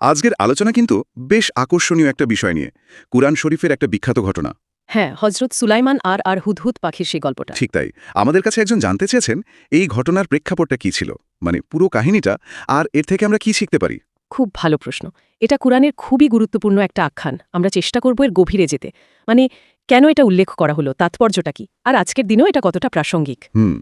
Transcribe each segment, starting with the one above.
আজকের আলোচনা কিন্তু বেশ আকর্ষণীয় একটা বিষয় নিয়ে কুরআন শরীফের একটা বিখ্যাত ঘটনা। হ্যাঁ হজরত সুলাইমান আর আর হুদহুদ পাখির সেই গল্পটা। ঠিক তাই। আমাদের কাছে একজন জানতে চেয়েছেন এই ঘটনার প্রেক্ষাপটটা কি ছিল? মানে পুরো কাহিনীটা আর এর থেকে আমরা কি শিখতে পারি? খুব ভালো প্রশ্ন। এটা কোরআনের খুবই গুরুত্বপূর্ণ একটা আখ্যান। আমরা চেষ্টা করব এর গভীরে যেতে। মানে কেন এটা উল্লেখ করা হলো? তাৎপর্যটা কি? আর আজকের দিনেও এটা কতটা প্রাসঙ্গিক? হুম।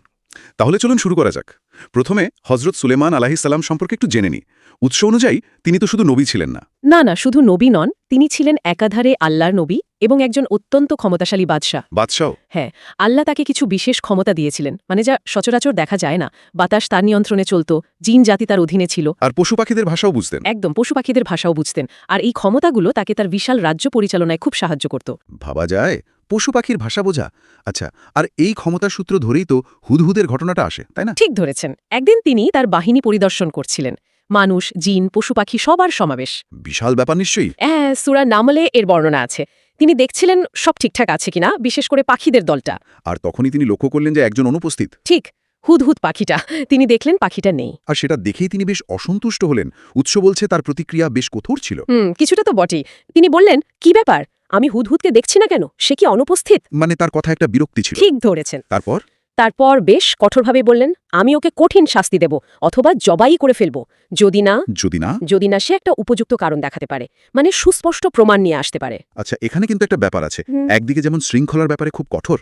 তাহলে চলুন শুরু করা যাক। প্রথমে হজরত সুলেমান আলাহিসাল্লাম সম্পর্কে একটু জেনে নিই। উৎস অনুযায়ী তিনি তো শুধু নবী ছিলেন না। না না শুধু নবী নন তিনি ছিলেন একাধারে আল্লাহর নবী এবং একজন অত্যন্ত ক্ষমতাশালী বাদশাহ। বাদশাহ? হ্যাঁ আল্লাহ তাকে কিছু বিশেষ ক্ষমতা দিয়েছিলেন মানে যা সচরাচর দেখা যায় না। বাতাস তার নিয়ন্ত্রণে চলত জিন জাতি তার অধীনে ছিল। আর পশু পাখিদের ভাষাও বুঝতেন। একদম পশু পাখিদের ভাষাও বুঝতেন। আর এই ক্ষমতাগুলো তাকে তার বিশাল রাজ্য পরিচালনায় খুব সাহায্য করত। ভাবা যায় পশু পাখির ভাষা বোঝা। আচ্ছা আর এই ক্ষমতার সূত্র ধরেই তো হুদহুদের ঘটনাটা আসে তাই না? ঠিক ধরেছেন একদিন তিনি তার বাহিনী পরিদর্শন করছিলেন। মানুষ জিন পশু পাখি সবার সমাবেশ। বিশাল ব্যাপার নিশ্চয়ই। হ্যাঁ সুরা নামলে এর বর্ণনা আছে। তিনি দেখছিলেন সব ঠিকঠাক আছে কিনা বিশেষ করে পাখিদের দলটা। আর তখনই তিনি লক্ষ্য করলেন যে একজন অনুপস্থিত। ঠিক হুদহুদ পাখিটা। তিনি দেখলেন পাখিটা নেই। আর সেটা দেখেই তিনি বেশ অসন্তুষ্ট হলেন। উৎস বলছে তার প্রতিক্রিয়া বেশ কঠোর ছিল। হুম কিছুটা তো বটেই। তিনি বললেন কি ব্যাপার? আমি হুদহুদকে দেখছি না কেন? সে কি অনুপস্থিত? মানে তার কথা একটা বিরক্তি ছিল। ঠিক ধরেছেন। তারপর? তারপর বেশ কঠোরভাবে বললেন আমি ওকে কঠিন শাস্তি দেব অথবা জবাই করে ফেলব। যদি না যদি না? যদি না সে একটা উপযুক্ত কারণ দেখাতে পারে। মানে সুস্পষ্ট প্রমাণ নিয়ে আসতে পারে। আচ্ছা এখানে কিন্তু একটা ব্যাপার আছে। একদিকে যেমন শৃঙ্খলার ব্যাপারে খুব কঠোর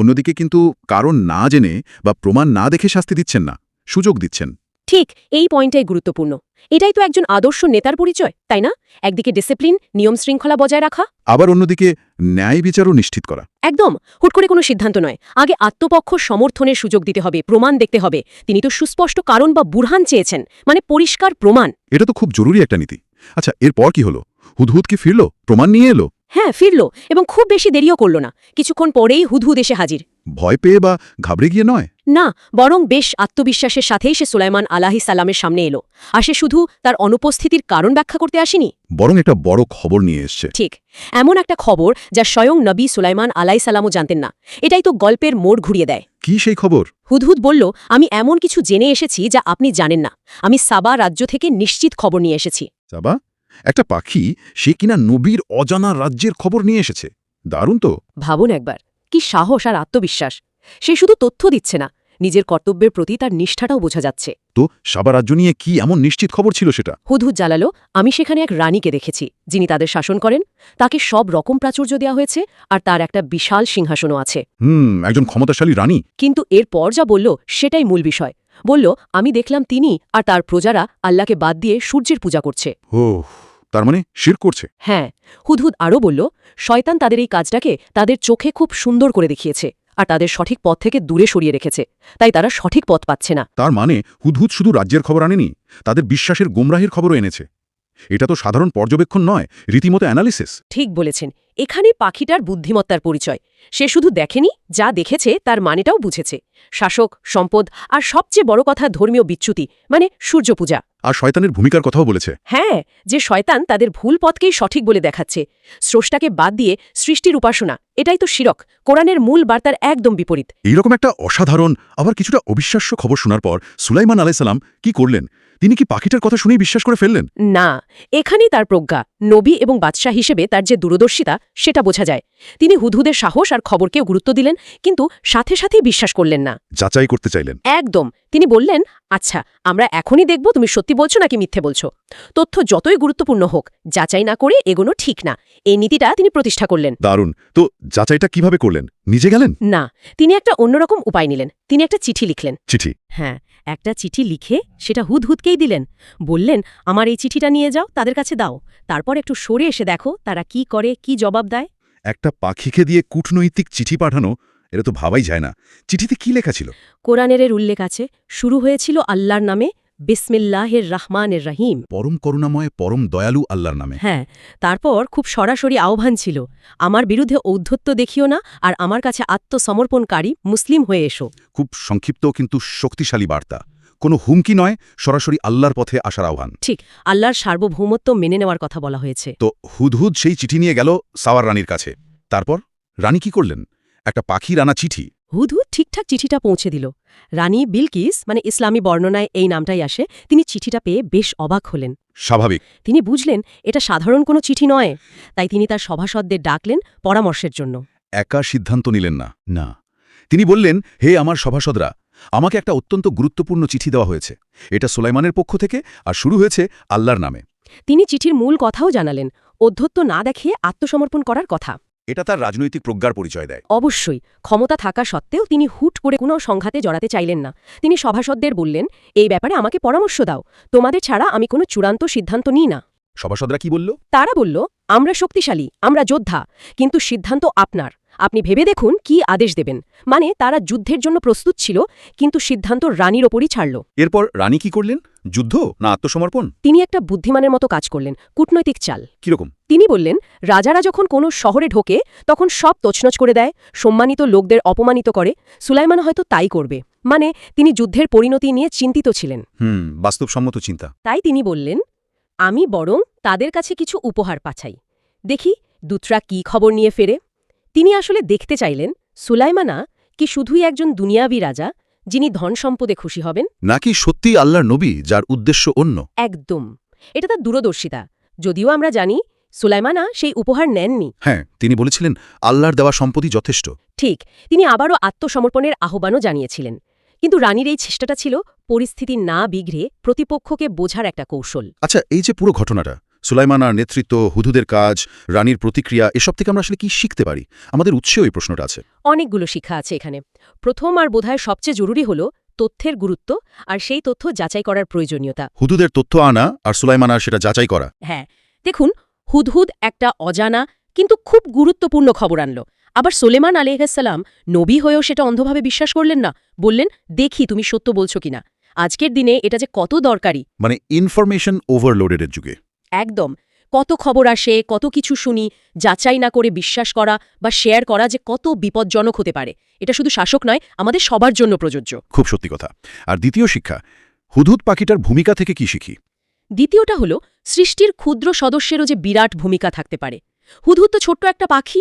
অন্যদিকে কিন্তু কারণ না জেনে বা প্রমাণ না দেখে শাস্তি দিচ্ছেন না সুযোগ দিচ্ছেন। ঠিক এই পয়েন্টটাই গুরুত্বপূর্ণ। এটাই তো একজন আদর্শ নেতার পরিচয় তাই না? একদিকে ডিসিপ্লিন নিয়ম শৃঙ্খলা বজায় রাখা। আবার অন্যদিকে ন্যায় বিচারও নিশ্চিত করা। একদম হুট করে কোনো সিদ্ধান্ত নয়। আগে আত্মপক্ষ সমর্থনের সুযোগ দিতে হবে প্রমাণ দেখতে হবে। তিনি তো সুস্পষ্ট কারণ বা বুরহান চেয়েছেন মানে পরিষ্কার প্রমাণ। এটা তো খুব জরুরি একটা নীতি। আচ্ছা এরপর কি হলো? হুদহুদ কি ফিরল? প্রমাণ নিয়ে এলো? হ্যাঁ ফিরল এবং খুব বেশি দেরিও করল না। কিছুক্ষণ পরেই হুদহুদ এসে হাজির। ভয় পেয়ে বা ঘাবড়ে গিয়ে নয়? না বরং বেশ আত্মবিশ্বাসের সাথেই সে সুলাইমান আলাহি সালামের সামনে এলো। আর সে শুধু তার অনুপস্থিতির কারণ ব্যাখ্যা করতে আসেনি? বরং একটা বড় খবর নিয়ে এসছে। ঠিক। এমন একটা খবর যা স্বয়ং নবী সুলাইমান আলাই সালামও জানতেন না। এটাই তো গল্পের মোড় ঘুরিয়ে দেয়। কি সেই খবর? হুদহুদ বলল আমি এমন কিছু জেনে এসেছি যা আপনি জানেন না। আমি সাবা রাজ্য থেকে নিশ্চিত খবর নিয়ে এসেছি। চাবা একটা পাখি সে কিনা নবীর অজানা রাজ্যের খবর নিয়ে এসেছে। দারুণ তো। ভাবুন একবার। কি সাহস আর আত্মবিশ্বাস? সে শুধু তথ্য দিচ্ছে না নিজের কর্তব্যের প্রতি তার নিষ্ঠাটাও বোঝা যাচ্ছে। তো সাবা রাজ্য নিয়ে কি এমন নিশ্চিত খবর ছিল সেটা? হুদহুদ জালালো আমি সেখানে এক রানীকে দেখেছি যিনি তাদের শাসন করেন। তাকে সব রকম প্রাচুর্য দেওয়া হয়েছে আর তার একটা বিশাল সিংহাসনও আছে। হুম একজন ক্ষমতাশালী রানী। কিন্তু এরপর যা বলল সেটাই মূল বিষয়। বলল আমি দেখলাম তিনি আর তার প্রজারা আল্লাহকে বাদ দিয়ে সূর্যের পূজা করছে। ও তার মানে শির করছে। হ্যাঁ হুদহুদ আরও বলল শয়তান তাদের এই কাজটাকে তাদের চোখে খুব সুন্দর করে দেখিয়েছে আর তাদের সঠিক পথ থেকে দূরে সরিয়ে রেখেছে। তাই তারা সঠিক পথ পাচ্ছে না। তার মানে হুদহুদ শুধু রাজ্যের খবর আনেনি তাদের বিশ্বাসের গোমরাহির খবরও এনেছে। এটা তো সাধারণ পর্যবেক্ষণ নয় রীতিমতো অ্যানালিসিস। ঠিক বলেছেন। এখানে পাখিটার বুদ্ধিমত্তার পরিচয়। সে শুধু দেখেনি যা দেখেছে তার মানেটাও বুঝেছে। শাসক সম্পদ আর সবচেয়ে বড় কথা ধর্মীয় বিচ্যুতি মানে সূর্যপূজা আর শয়তানের ভূমিকার কথাও বলেছে। হ্যাঁ যে শয়তান তাদের ভুল পথকেই সঠিক বলে দেখাচ্ছে। স্রষ্টাকে বাদ দিয়ে সৃষ্টির উপাসনা এটাই তো শিরক। কোরআনের মূল বার্তার একদম বিপরীত। এইরকম একটা অসাধারণ আবার কিছুটা অবিশ্বাস্য খবর শোনার পর সুলাইমান আলাইসাল্লাম কি করলেন? তিনি কি পাখিটার কথা শুনেই বিশ্বাস করে ফেললেন? না এখানেই তার প্রজ্ঞা নবী এবং বাদশাহ হিসেবে তার যে দূরদর্শিতা সেটা বোঝা যায়। তিনি হুদহুদের সাহস আর খবরকেও গুরুত্ব দিলেন কিন্তু সাথে সাথেই বিশ্বাস করলেন না। যাচাই করতে চাইলেন। একদম তিনি বললেন আচ্ছা আমরা এখনই দেখব তুমি সত্যি বলছো নাকি মিথ্যে বলছো। তথ্য যতই গুরুত্বপূর্ণ হোক যাচাই না করে এগোনো ঠিক না। এই নীতিটা তিনি প্রতিষ্ঠা করলেন। দারুণ। তো যাচাইটা কীভাবে করলেন? নিজে গেলেন? না তিনি একটা অন্যরকম উপায় নিলেন। তিনি একটা চিঠি লিখলেন। চিঠি। হ্যাঁ একটা চিঠি লিখে সেটা হুদহুদকেই দিলেন। বললেন আমার এই চিঠিটা নিয়ে যাও তাদের কাছে দাও। তারপর একটু সরে এসে দেখো তারা কি করে কি জবাব দেয়? একটা পাখিকে দিয়ে কূটনৈতিক চিঠি পাঠানো এটা তো ভাবাই যায় না। চিঠিতে কি লেখা ছিল? কোরআনের এর উল্লেখ আছে শুরু হয়েছিল আল্লাহর নামে বিসমিল্লাহের রহমানের রহিম। পরম করুণাময় পরম দয়ালু আল্লাহর নামে। হ্যাঁ তারপর খুব সরাসরি আহ্বান ছিল আমার বিরুদ্ধে ঔদ্ধত্য দেখিও না আর আমার কাছে আত্মসমর্পণকারী মুসলিম হয়ে এসো। খুব সংক্ষিপ্ত কিন্তু শক্তিশালী বার্তা। কোনো হুমকি নয় সরাসরি আল্লাহর পথে আসার আহ্বান। ঠিক আল্লাহর সার্বভৌমত্ব মেনে নেওয়ার কথা বলা হয়েছে। তো হুদহুদ সেই চিঠি নিয়ে গেল সাওয়ার রানীর কাছে। তারপর রানী কি করলেন? একটা পাখি রানা চিঠি হুদহুদ ঠিকঠাক চিঠিটা পৌঁছে দিল। রানী বিলকিস মানে ইসলামী বর্ণনায় এই নামটাই আসে তিনি চিঠিটা পেয়ে বেশ অবাক হলেন। স্বাভাবিক। তিনি বুঝলেন এটা সাধারণ কোনো চিঠি নয় তাই তিনি তার সভাসদদের ডাকলেন পরামর্শের জন্য। একা সিদ্ধান্ত নিলেন না। না। তিনি বললেন হে আমার সভাসদরা আমাকে একটা অত্যন্ত গুরুত্বপূর্ণ চিঠি দেওয়া হয়েছে। এটা সুলাইমানের পক্ষ থেকে আর শুরু হয়েছে আল্লাহর নামে। তিনি চিঠির মূল কথাও জানালেন। অধ্যত্ব না দেখিয়ে আত্মসমর্পণ করার কথা। এটা তার রাজনৈতিক প্রজ্ঞার পরিচয় দেয়। অবশ্যই, ক্ষমতা থাকা সত্ত্বেও তিনি হুট করে কোনো সংঘাতে জড়াতে চাইলেন না। তিনি সভাসদদের বললেন, এই ব্যাপারে আমাকে পরামর্শ দাও। তোমাদের ছাড়া আমি কোনো চূড়ান্ত সিদ্ধান্ত নিই না। সভাসদরা কি বলল? তারা বলল আমরা শক্তিশালী আমরা যোদ্ধা কিন্তু সিদ্ধান্ত আপনার। আপনি ভেবে দেখুন কি আদেশ দেবেন। মানে তারা যুদ্ধের জন্য প্রস্তুত ছিল কিন্তু সিদ্ধান্ত রানীর ওপরই ছাড়ল। এরপর রানী কি করলেন? যুদ্ধ না আত্মসমর্পণ? তিনি একটা বুদ্ধিমানের মতো কাজ করলেন কূটনৈতিক চাল। কীরকম? তিনি বললেন রাজারা যখন কোনো শহরে ঢোকে তখন সব তছনছ করে দেয় সম্মানিত লোকদের অপমানিত করে সুলাইমান হয়তো তাই করবে। মানে তিনি যুদ্ধের পরিণতি নিয়ে চিন্তিত ছিলেন। হুম বাস্তবসম্মত চিন্তা। তাই তিনি বললেন আমি বরং তাদের কাছে কিছু উপহার পাঠাই। দেখি দূতরা কি খবর নিয়ে ফেরে। তিনি আসলে দেখতে চাইলেন সুলাইমানা কি শুধুই একজন দুনিয়াবী রাজা যিনি ধন সম্পদে খুশি হবেন? নাকি সত্যি আল্লাহর নবী যার উদ্দেশ্য অন্য? একদম। এটা তার দূরদর্শিতা। যদিও আমরা জানি সুলাইমানা সেই উপহার নেননি। হ্যাঁ তিনি বলেছিলেন আল্লাহর দেওয়া সম্পত্তি যথেষ্ট। ঠিক তিনি আবারও আত্মসমর্পণের আহ্বানও জানিয়েছিলেন। কিন্তু রানীর এই চেষ্টাটা ছিল পরিস্থিতি না বিঘ্রে প্রতিপক্ষকে বোঝার একটা কৌশল। আচ্ছা এই যে পুরো ঘটনাটা সুলাইমানার নেতৃত্ব হুদুদের কাজ রানীর প্রতিক্রিয়া এসব থেকে আমরা আসলে কি শিখতে পারি? আমাদের উৎসেও এই প্রশ্নটা আছে। অনেকগুলো শিক্ষা আছে এখানে। প্রথম আর বোধহয় সবচেয়ে জরুরি হল তথ্যের গুরুত্ব আর সেই তথ্য যাচাই করার প্রয়োজনীয়তা। হুদুদের তথ্য আনা আর সুলাইমানার সেটা যাচাই করা। হ্যাঁ দেখুন হুদহুদ একটা অজানা কিন্তু খুব গুরুত্বপূর্ণ খবর আনল। আবার সোলেমান আলিহাসাল্লাম নবী হয়েও সেটা অন্ধভাবে বিশ্বাস করলেন না। বললেন দেখি তুমি সত্য বলছো কিনা। আজকের দিনে এটা যে কত দরকারি। মানে ইনফরমেশন ওভারলোডেডের যুগে। একদম। কত খবর আসে কত কিছু শুনি যাচাই না করে বিশ্বাস করা বা শেয়ার করা যে কত বিপজ্জনক হতে পারে। এটা শুধু শাসক নয় আমাদের সবার জন্য প্রযোজ্য। খুব সত্যি কথা। আর দ্বিতীয় শিক্ষা হুদুদ পাখিটার ভূমিকা থেকে কি শিখি? দ্বিতীয়টা হলো সৃষ্টির ক্ষুদ্র সদস্যেরও যে বিরাট ভূমিকা থাকতে পারে। হুদহুদ তো ছোট্ট একটা পাখি।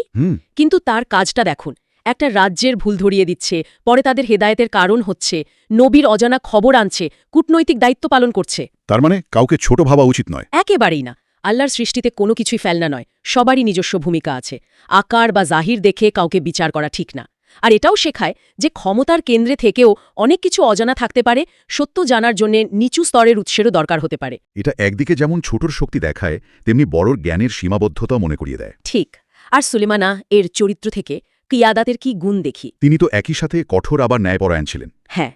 কিন্তু তার কাজটা দেখুন। একটা রাজ্যের ভুল ধরিয়ে দিচ্ছে পরে তাদের হেদায়েতের কারণ হচ্ছে নবীর অজানা খবর আনছে কূটনৈতিক দায়িত্ব পালন করছে। তার মানে কাউকে ছোট ভাবা উচিত নয়। একেবারেই না। আল্লাহর সৃষ্টিতে কোনো কিছুই ফেলনা নয় সবারই নিজস্ব ভূমিকা আছে। আকার বা জাহির দেখে কাউকে বিচার করা ঠিক না। আর এটাও শেখায় যে ক্ষমতার কেন্দ্রে থেকেও অনেক কিছু অজানা থাকতে পারে সত্য জানার জন্য নিচু স্তরের উৎসেরও দরকার হতে পারে। এটা একদিকে যেমন ছোটর শক্তি দেখায় তেমনি বড়র জ্ঞানের সীমাবদ্ধতা মনে করিয়ে দেয়। ঠিক। আর সুলেমানা এর চরিত্র থেকে কিয়াদাতের কি গুণ দেখি? তিনি তো একই সাথে কঠোর আবার ন্যায়পরায়ণ ছিলেন। হ্যাঁ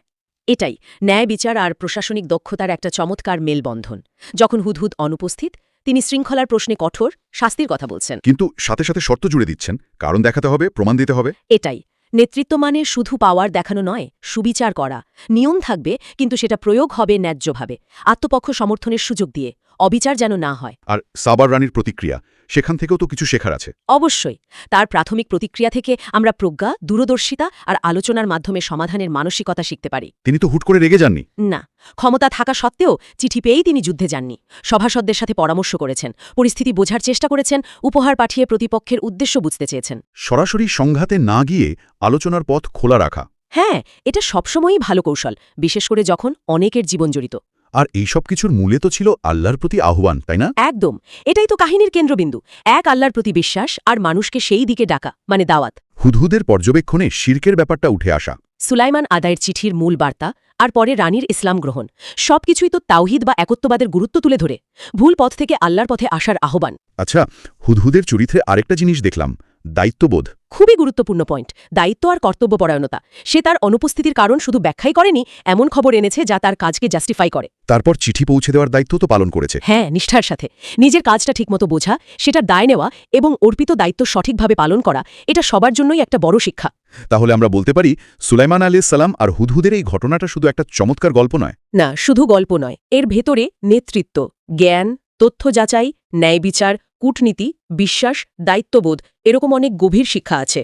এটাই। ন্যায় বিচার আর প্রশাসনিক দক্ষতার একটা চমৎকার মেলবন্ধন। যখন হুদহুদ অনুপস্থিত তিনি শৃঙ্খলার প্রশ্নে কঠোর শাস্তির কথা বলছেন। কিন্তু সাথে সাথে শর্ত জুড়ে দিচ্ছেন কারণ দেখাতে হবে প্রমাণ দিতে হবে। এটাই। নেতৃত্ব মানে শুধু পাওয়ার দেখানো নয়, সুবিচার করা। নিয়ম থাকবে, কিন্তু সেটা প্রয়োগ হবে ন্যায্যভাবে। আত্মপক্ষ সমর্থনের সুযোগ দিয়ে, অবিচার যেন না হয়। আর সাবার রানীর প্রতিক্রিয়া সেখান থেকেও তো কিছু শেখার আছে। অবশ্যই। তার প্রাথমিক প্রতিক্রিয়া থেকে আমরা প্রজ্ঞা দূরদর্শিতা আর আলোচনার মাধ্যমে সমাধানের মানসিকতা শিখতে পারি। তিনি তো হুট করে রেগে যাননি। না ক্ষমতা থাকা সত্ত্বেও চিঠি পেয়েই তিনি যুদ্ধে যাননি। সভাসদদের সাথে পরামর্শ করেছেন পরিস্থিতি বোঝার চেষ্টা করেছেন উপহার পাঠিয়ে প্রতিপক্ষের উদ্দেশ্য বুঝতে চেয়েছেন। সরাসরি সংঘাতে না গিয়ে আলোচনার পথ খোলা রাখা। হ্যাঁ এটা সবসময়ই ভালো কৌশল বিশেষ করে যখন অনেকের জীবন জড়িত। আর এইসব কিছুর মূলে তো ছিল আল্লাহর প্রতি আহ্বান তাই না? একদম। এটাই তো কাহিনীর কেন্দ্রবিন্দু। এক আল্লাহর প্রতি বিশ্বাস আর মানুষকে সেই দিকে ডাকা মানে দাওয়াত। হুদহুদের পর্যবেক্ষণে শির্কের ব্যাপারটা উঠে আসা। সুলাইমান আদায়ের চিঠির মূল বার্তা আর পরে রানীর ইসলাম গ্রহণ। সবকিছুই তো তাওহিদ বা একত্ববাদের গুরুত্ব তুলে ধরে। ভুল পথ থেকে আল্লাহর পথে আসার আহ্বান। আচ্ছা হুদহুদের চরিত্রে আরেকটা জিনিস দেখলাম। দায়িত্ববোধ। খুবই গুরুত্বপূর্ণ পয়েন্ট দায়িত্ব আর কর্তব্যপরায়ণতা। সে তার অনুপস্থিতির কারণ শুধু ব্যাখ্যাই করেনি এমন খবর এনেছে যা তার কাজকে জাস্টিফাই করে। তারপর চিঠি পৌঁছে দেওয়ার দায়িত্ব তো পালন করেছে। হ্যাঁ নিষ্ঠার সাথে। নিজের কাজটা ঠিকমতো বোঝা সেটার দায় নেওয়া এবং অর্পিত দায়িত্ব সঠিকভাবে পালন করা এটা সবার জন্যই একটা বড় শিক্ষা। তাহলে আমরা বলতে পারি সুলাইমান আলী সালাম আর হুদহুদের এই ঘটনাটা শুধু একটা চমৎকার গল্প নয়। না শুধু গল্প নয়। এর ভেতরে নেতৃত্ব জ্ঞান তথ্য যাচাই ন্যায় বিচার কূটনীতি বিশ্বাস দায়িত্ববোধ এরকম অনেক গভীর শিক্ষা আছে।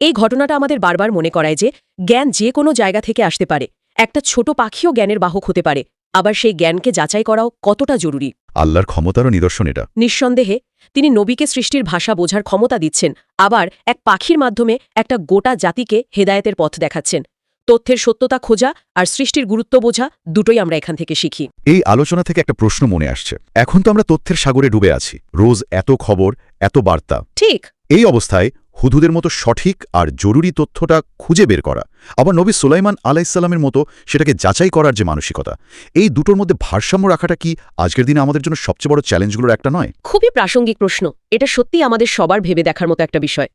এই ঘটনাটা আমাদের বারবার মনে করায় যে জ্ঞান যে কোনো জায়গা থেকে আসতে পারে। একটা ছোট পাখিও জ্ঞানের বাহক হতে পারে। আবার সেই জ্ঞানকে যাচাই করাও কতটা জরুরি? আল্লাহর ক্ষমতারও নিদর্শন এটা। নিঃসন্দেহে তিনি নবীকে সৃষ্টির ভাষা বোঝার ক্ষমতা দিচ্ছেন আবার এক পাখির মাধ্যমে একটা গোটা জাতিকে হেদায়েতের পথ দেখাচ্ছেন। তথ্যের সত্যতা খোঁজা আর সৃষ্টির গুরুত্ব বোঝা দুটোই আমরা এখান থেকে শিখি। এই আলোচনা থেকে একটা প্রশ্ন মনে আসছে। এখন তো আমরা তথ্যের সাগরে ডুবে আছি। রোজ এত খবর এত বার্তা। ঠিক। এই অবস্থায় হুদুদের মতো সঠিক আর জরুরি তথ্যটা খুঁজে বের করা আবার নবী সুলাইমান আলাইসাল্লামের মতো সেটাকে যাচাই করার যে মানসিকতা এই দুটোর মধ্যে ভারসাম্য রাখাটা কি আজকের দিনে আমাদের জন্য সবচেয়ে বড় চ্যালেঞ্জগুলোর একটা নয়? খুবই প্রাসঙ্গিক প্রশ্ন। এটা সত্যি আমাদের সবার ভেবে দেখার মতো একটা বিষয়।